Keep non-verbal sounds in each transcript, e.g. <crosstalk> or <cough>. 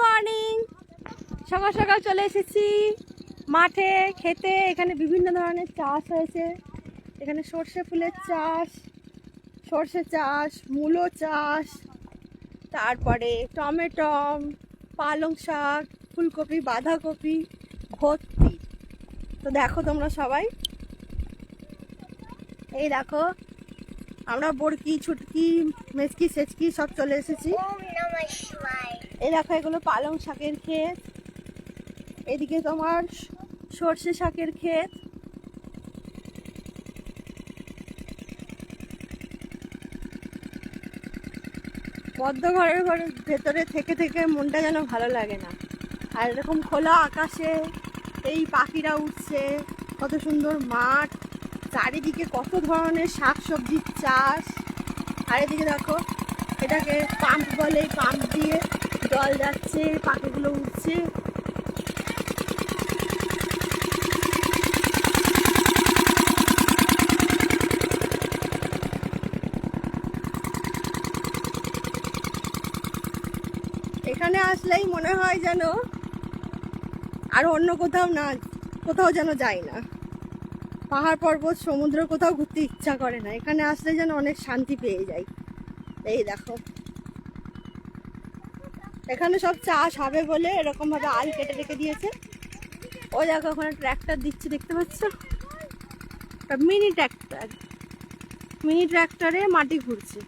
Morning সকাল সকাল চলে এসেছি। মাঠে, খেতে, এখানে বিভিন্ন ধরনের চাষ হয়েছে। এখানে সর্ষে ফুলের চাষ, সর্ষে চাষ, মূলো চাষ, তারপরে টমেটম পালং শাক, ফুলকপি, বাঁধাকপি, ভর্তি। তো দেখো তোমরা সবাই। এই দেখো, আমরা বড়কি, ছুটকি, মেচকি, সেচকি সব চলে এসেছি। এই এগুলো পালং শাকের ক্ষেত। এদিকে তোমার সর্ষে শাকের ক্ষেত। পদ্ম ঘরের ঘরে, ভেতরে থেকে থেকে মনটা যেন ভালো লাগে না। আর এরকম খোলা আকাশে এই পাখিরা উঠছে কত সুন্দর মাঠ। চারিদিকে কত ধরনের শাক সবজির চাষ। আর এদিকে দেখো এটাকে পাম্প বলে পাম্প দিয়ে জল যাচ্ছে, পাখিগুলো উঠছে এখানে আসলেই মনে হয় যেন আর অন্য কোথাও না, কোথাও যেন যাই না। পাহাড় পর্বত, সমুদ্র কোথাও ঘুরতে ইচ্ছা করে না। এখানে আসলে যেন অনেক শান্তি পেয়ে যাই। এই দেখো। এখানে সব চাষ হবে বলে এরকম ভাবে আল কেটে রেখে দিয়েছে। ও দেখো, ওখানে ট্র্যাক্টর দিচ্ছে, দেখতে পাচ্ছ? মিনি ট্র্যাক্টর মিনি ট্র্যাক্টরে মাটি ঘুরছে।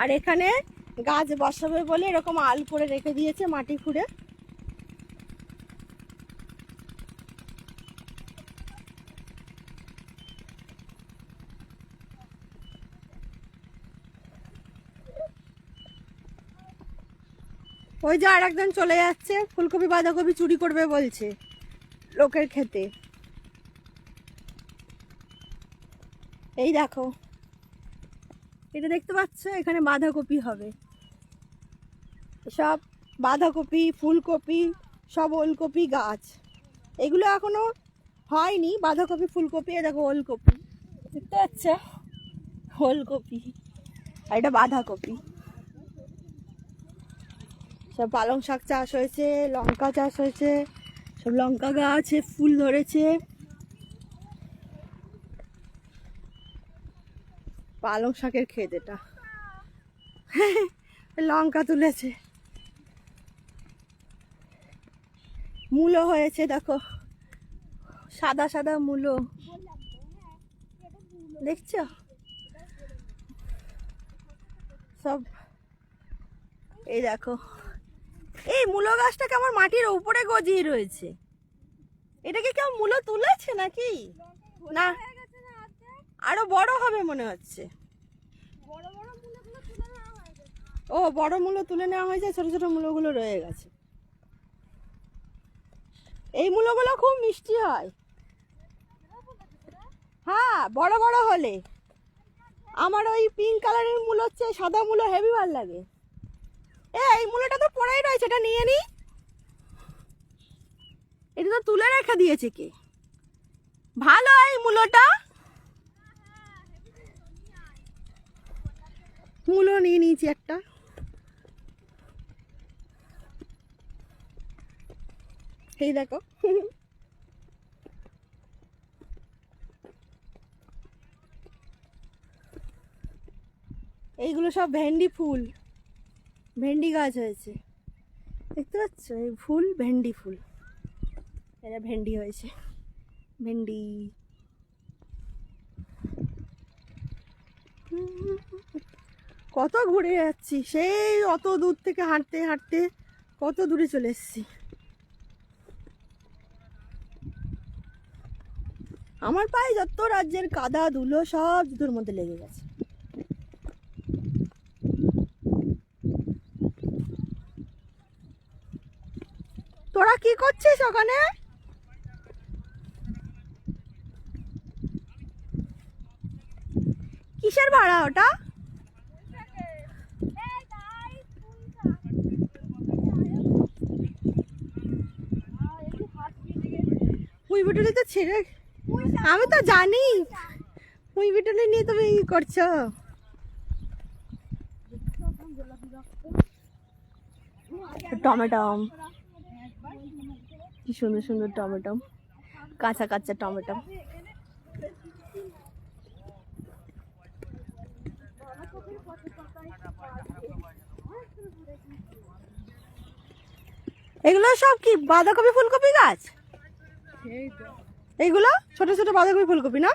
আর এখানে গাছ বসাবে বলে এরকম আল করে রেখে দিয়েছে মাটি খুঁড়ে। ওই যে আর একজন চলে যাচ্ছে, ফুলকপি, বাঁধাকপি চুরি করবে বলছে লোকের খেতে। এই দেখো, এটা দেখতে পাচ্ছ? এখানে বাঁধাকপি হবে। সব বাঁধাকপি, ফুলকপি, সব ওলকপি গাছ। এগুলো এখনও হয়নি, বাঁধাকপি, ফুলকপি, এ দেখো ওলকপি। দেখতে পাচ্ছ? ওলকপি, আর এটা বাঁধাকপি। সব পালং শাক চাষ হয়েছে, লঙ্কা চাষ হয়েছে, সব লঙ্কা গাছে ফুল ধরেছে। পালং শাকের ক্ষেত এটা। <laughs> লঙ্কা তুলেছে। মূলো হয়েছে, দেখো। সাদা সাদা মূলো দেখছ? সব এই দেখো। এই মূলো গাছটাকে আমার মাটির উপরে গজিয়ে রয়েছে। এটাকে কেউ মূলো তুলেছে নাকি? না, আরও বড় হবে মনে হচ্ছে। ও, বড় মূলো তুলে নেওয়া হয়েছে, ছোট ছোট মূলোগুলো রয়ে গেছে। এই মূলোগুলো খুব মিষ্টি হয়। হ্যাঁ বড় বড় হলে। আমার ওই পিঙ্ক কালারের মূলো হচ্ছে, সাদা মূলো হেভি ভালো লাগে। এই মূলোটা তো পড়াই রয়েছে, এটা নিয়ে নি। এটা তো তুলে রেখে দিয়েছে কে? ভালো এই মূলোটা। মূলো নিয়ে নিয়েছি একটা। এই দেখো। এইগুলো সব ভেন্ডি ফুল। ভেন্ডি গাছ হয়েছে। দেখতে পাচ্ছ? এই ফুল, ভেন্ডি ফুল। এটা ভেন্ডি হয়েছে। ভেন্ডি। কত ঘুরে যাচ্ছি। সেই অত দূর থেকে হাঁটতে হাঁটতে কত দূরে চলে এসেছি। আমার পায়ে যত রাজ্যের কাদা, ধুলো সব জুতোর মধ্যে লেগে গেছে তোরা কি করছিস ওখানে? কিসের ভাড়া ওটা? পুঁই তো ছেড়ে আমি তো জানি। পুঁই বুটুলি নিয়ে তুমি করছ? টমেটো। কি সুন্দর সুন্দর টমেটো কাঁচা কাঁচা টমেটো। এগুলো সব কি বাঁধাকপি ফুলকপি গাছ? এইগুলো? ছোট ছোট বাঁধাকপি ফুলকপি না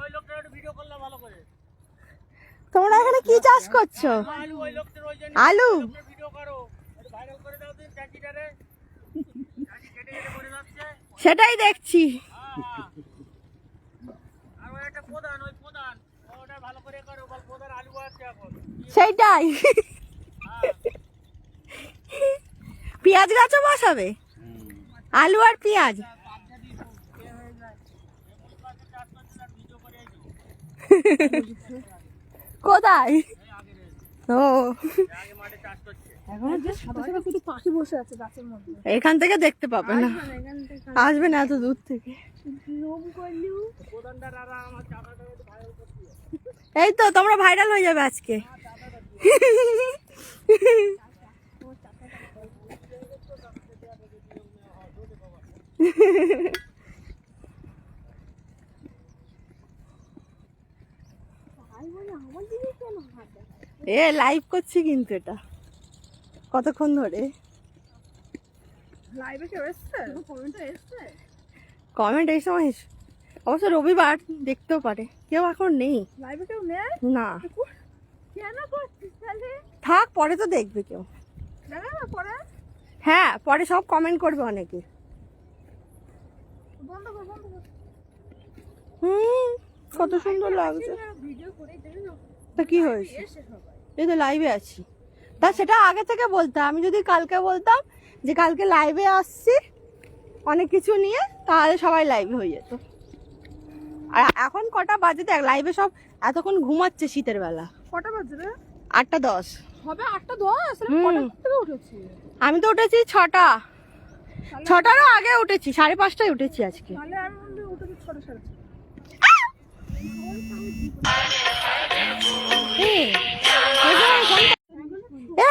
ওই লোকটার একটু ভিডিও করলে ভালো করে তোমরা এখানে কি চাষ করছ আলু ওই লোকটার ওই জন্য আলু ভিডিও করো একটু ভাইরাল করে দাও দিন ট্যাঙ্কিটারে ট্যাঙ্কি কেটে কেটে পড়ে যাচ্ছে সেটাই দেখছি হ্যাঁ। আর ওই একটা প্রধান ওই প্রধান ওটা ভালো করে করো বল প্রধান আলু। আছে এখন সেইটাই। পেঁয়াজ গাছও বসাবে? আলু আর পেঁয়াজ। <laughs> <laughs> কোথায়? ও। এখন যে সাদা সাদা পাখি বসে আছে এখান থেকে দেখতে পাবে না। আসবে না এত দূর থেকে। এই তো তোমরা ভাইরাল হয়ে যাবে আজকে। এ লাইভ করছি কিন্তু এটা। কতক্ষণ ধরে? লাইভে কেউ এসছে? কমেন্টে এসছে? কমেন্ট এই সময় অবশ্য রবিবার দেখতেও পারে। কেউ এখন নেই। লাইভে কেউ নেই? না। কেন করছিস তাহলে? থাক পরে তো দেখবে কেউ। পরে? হ্যাঁ পরে সব কমেন্ট করবে অনেকে। বন্ধ কর বন্ধ কর। হুম কত সুন্দর লাগছে। ভিডিও করে তা কি হয়েছে? এই তো লাইভে আছি। তা সেটা আগে থেকে বলতাম। আমি যদি কালকে বলতাম যে কালকে লাইভে আসছি অনেক কিছু নিয়ে তাহলে সবাই লাইভে হয়ে যেত। আর এখন কটা বাজে দেখ লাইভে সব এতক্ষণ ঘুমাচ্ছে শীতের বেলা। কটা বাজে রে? আটটা দশ। হবে আটটা দশ? উঠেছি? আমি তো উঠেছি ছটা। ছটারও আগে উঠেছি সাড়ে পাঁচটায় উঠেছি আজকে তাহলে আমি মনে হয় উঠেছি ছটা সাড়ে ছটা। এ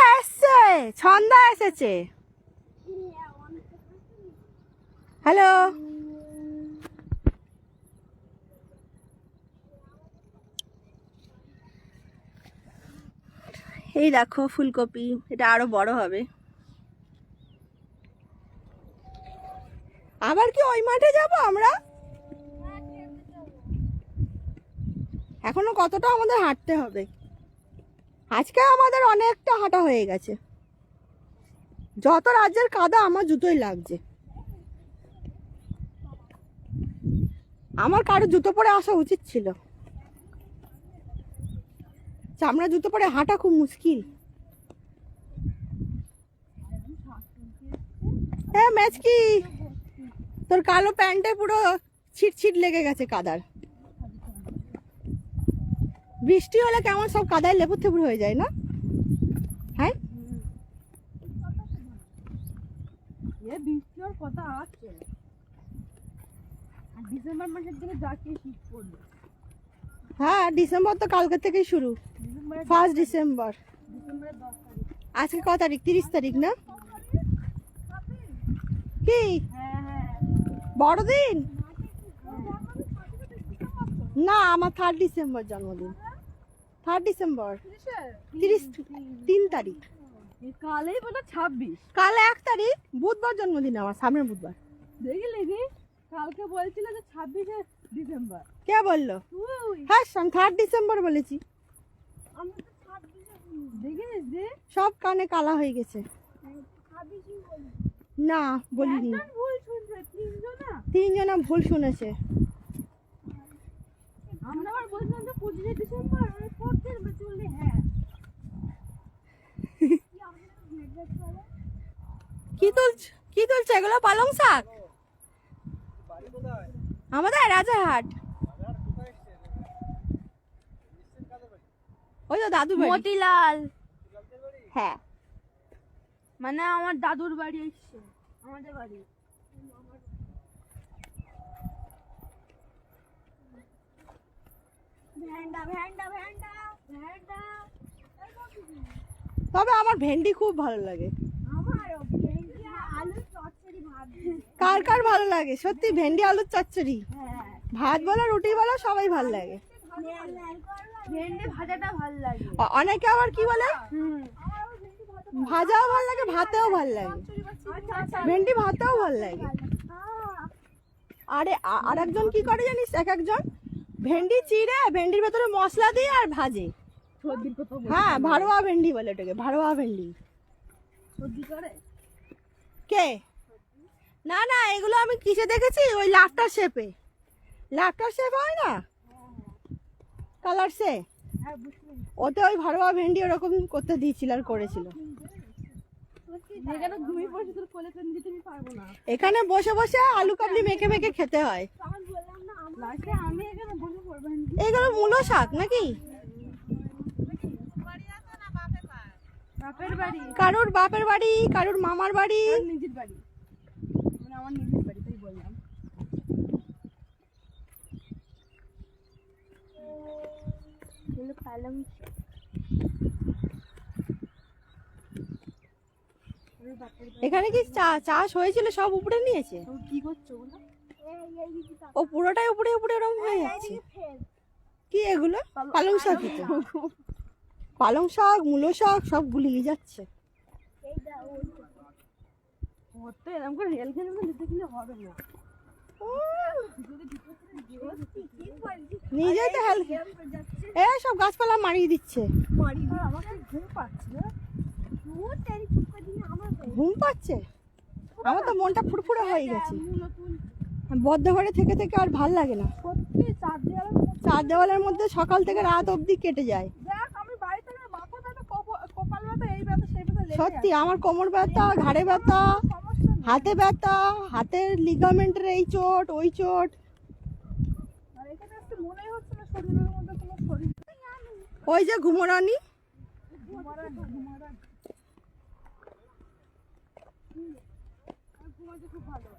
এসছে। ছন্দা এসেছে। হ্যালো? এই দেখো ফুলকপি, এটা আরও বড় হবে। আবার কি ওই মাঠে যাব আমরা? এখনও কতটা আমাদের হাঁটতে হবে? আজকে আমাদের অনেকটা হাঁটা হয়ে গেছে। যত রাজ্যের কাদা, আমার জুতোই লাগছে। আমার কারও জুতো পরে আসা উচিত ছিল। চামড়া জুতো পরে হাঁটা খুব মুশকিল। হ্যাঁ ম্যাচ কি তোর কালো প্যান্টে পুরো ছিট ছিট লেগে গেছে কাদার। বৃষ্টি হলে কেমন সব কাদায় লেবু থেবুর হয়ে যায় না? হ্যাঁ? এ বৃষ্টি হওয়ার কথা আছে। ডিসেম্বর মাসের দিকে যাকে শীত পড়বে। হ্যাঁ ডিসেম্বর তো কালকে থেকেই শুরু। ফার্স্ট ডিসেম্বর আজকে ক তারিখ? তিরিশ তারিখ না? কি? হ্যাঁ হ্যাঁ। বড়দিন? না আমার থার্ড ডিসেম্বর জন্মদিন। Third December. তিরিশ? তিন তারিখ। কালেই বোধ ছাব্বিশ। কাল এক তারিখ বুধবার জন্মদিন আমার সামনের বুধবার। দেখলি কি কালকে বলছিল যে ছাব্বিশে ডিসেম্বর। কে বলল? হ্যাঁ থার্ড ডিসেম্বর বলেছি। যে? সব কানে কালা হয়ে গেছে। না বলিনি। তিনজনা ভুল শুনেছে। আমরা আবার বলছিলাম যে পঁচিশে ডিসেম্বর পড়তে চললে হ্যাঁ। <laughs> কি তুলছ কি তুলছে এগুলো পালং শাক? আমাদের বাড়ি ওই তো দাদু মতিলাল। হ্যাঁ। মানে আমার দাদুর বাড়ি এসছে আমাদের বাড়ি। তবে আমার ভেন্ডি খুব ভালো লাগে। কার কার ভালো লাগে? সত্যি ভেন্ডি আলুর চচ্চড়ি। হ্যাঁ। ভাত বলো রুটি বলো সবাই ভালো লাগে। অনেকে আবার কি বলে? ভাজাও ভালো লাগে ভাতেও ভালো লাগে। আচ্ছা আচ্ছা। ভেন্ডি ভাতেও ভালো লাগে। আরে আর একজন কি করে জানিস? এক একজন? ভেন্ডি চিড়ে ভেন্ডির ভেতরে মশলা দিয়ে আর ভাজে। হ্যাঁ ভারোয়া ভেন্ডি বলে ওটাকে ভারোয়া ভেন্ডি। কে? না না এগুলো আমি কিসে দেখেছি? ওই লাফটার শেপে। লাফটার শেপ হয় না? কালার সে হ্যাঁ ওতে ওই ভারোয়া ভেন্ডি ওরকম করতে দিয়েছিল আর করেছিল যেখানে ঘুমিয়ে পড়ছি তোর কোলে ফেন দিতে আমি পারব না এখানে বসে বসে আলু কাবলি মেখে মেখে খেতে হয়। আমি বললাম না লাস্টে আমি এখানে বসে পড়বেন এগুলো মূলো শাক নাকি? বাপের বাড়ি। কারুর বাপের বাড়ি কারুর মামার বাড়ি? নিজের বাড়ি। মানে আমার নিজের বাড়ি তাই বললাম। পালং এখানে কি চাষ হয়েছিল? সব উপরে নিয়েছে? কি করছ ও পুরোটাই উপরে উপরে ওরকম হয়ে যাচ্ছে? কি এগুলো? পালং শাক পালং শাক মূলো শাক সব গুলিয়ে যাচ্ছে। তো এরকম করে রেল খেলে দিতে গেলে হবে না। নিজেই তো হেল্প এ সব গাছপালা মারিয়ে দিচ্ছে। আমাকে ঘুম পাচ্ছে না। ঘুম পাচ্ছে? আমার তো মনটা ফুরফুরে হয়ে গেছে। বদ্ধ ঘরে থেকে থেকে আর ভালো লাগে না। সত্যি চার দেওয়ালের মধ্যে সকাল থেকে রাত অবধি কেটে যায়। সত্যি আমার কোমর ব্যথা ঘাড়ে ব্যথা। হাতে ব্যথা হাতের লিগামেন্টের এই চোট ওই চোট। ওই যে ঘুমোরানি। ঘুমারা ঘুমারা ঘুমাতে খুব ভালো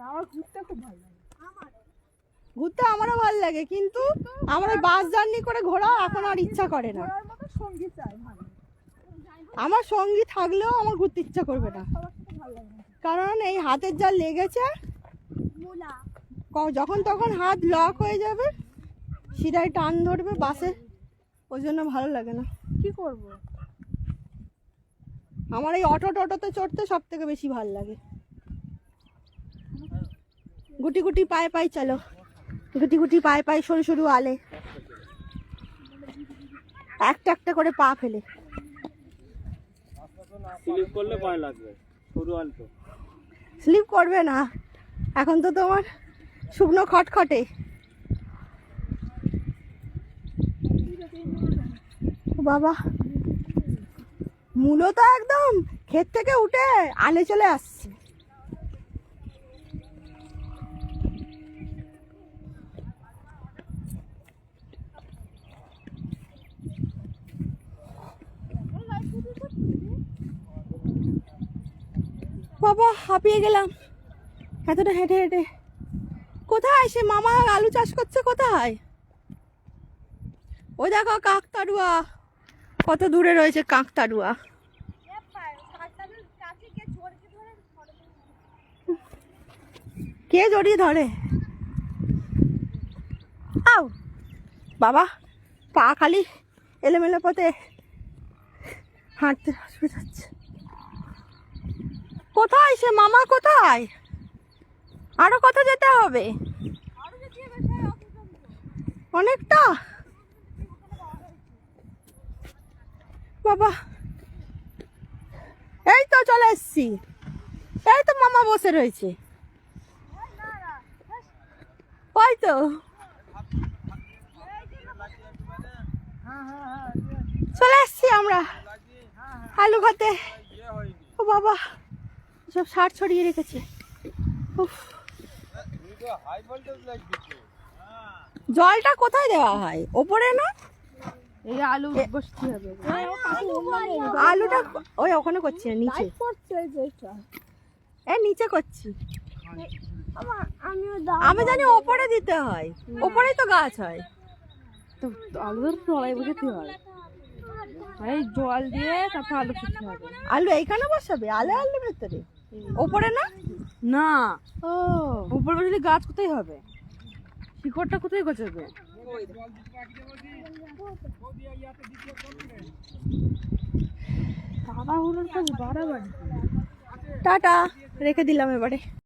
আর আমার ঘুরতে খুব ভালো লাগে। ঘুরতে আমারও ভালো লাগে কিন্তু আমার ওই বাস জার্নি করে ঘোরা এখন আর ইচ্ছা করে না। সঙ্গী চাই ভালো আমার সঙ্গী থাকলেও আমার ঘুরতে ইচ্ছা করবে না। কারণ এই হাতের যা লেগেছে। যখন তখন হাত লক হয়ে যাবে সিধায় টান ধরবে বাসে। ওই জন্য ভালো লাগে না। কি করব? আমার এই অটো টোটোতে চড়তে সব থেকে বেশি ভালো লাগে। গুটি গুটি পায়ে পায়ে চলো। গুটি গুটি পায়ে পায়ে সরু সরু আলে। একটা একটা করে পা ফেলে। স্লিপ করলে লাগবে সরু স্লিপ করবে না। এখন তো তোমার শুকনো খটখটে। ও বাবা। মূলো তো একদম ক্ষেত থেকে উঠে আলে চলে আসছে। বাবা, হাঁপিয়ে গেলাম। এতটা হেঁটে হেঁটে। কোথায় সে মামা? আলু চাষ করছে কোথায়? ওই দেখো কাকতাড়ুয়া। কত দূরে রয়েছে কাকতাড়ুয়া। কে জড়িয়ে ধরে? আও বাবা, পা খালি এলোমেলো পথে হাঁটতে অসুবিধা হচ্ছে। কোথায় সে মামা কোথায়? আরও কত যেতে হবে? অনেকটা? বাবা। এই তো চলে এসছি। এই তো মামা বসে রয়েছে। ওই তো। চলে এসছি আমরা। আলু খাতে ও বাবা। সব সার ছড়িয়ে রেখেছে। জলটা কোথায় দেওয়া হয়? ওপরে না? এই আলু বসতে হবে। আলুটা ওই ওখানে করছি নিচে। করছে যে এ নিচে করছি। আমি জানি ওপরে দিতে হয়। ওপরেই তো গাছ হয়। তো আলুর তলায় বসাতে হয়। জল দিয়ে তারপর আলু খেতে হবে। আলু এইখানে বসাবে? আলু আলু ভেতরে? ওপরে না? না। ও। উপরে বসলে গাছ কোথায় হবে? শিকড়টা কোথায় গজাবে? তাড়াহুড়োর কাজ বাড়াবাড়ি। টাটা রেখে দিলাম এবারে।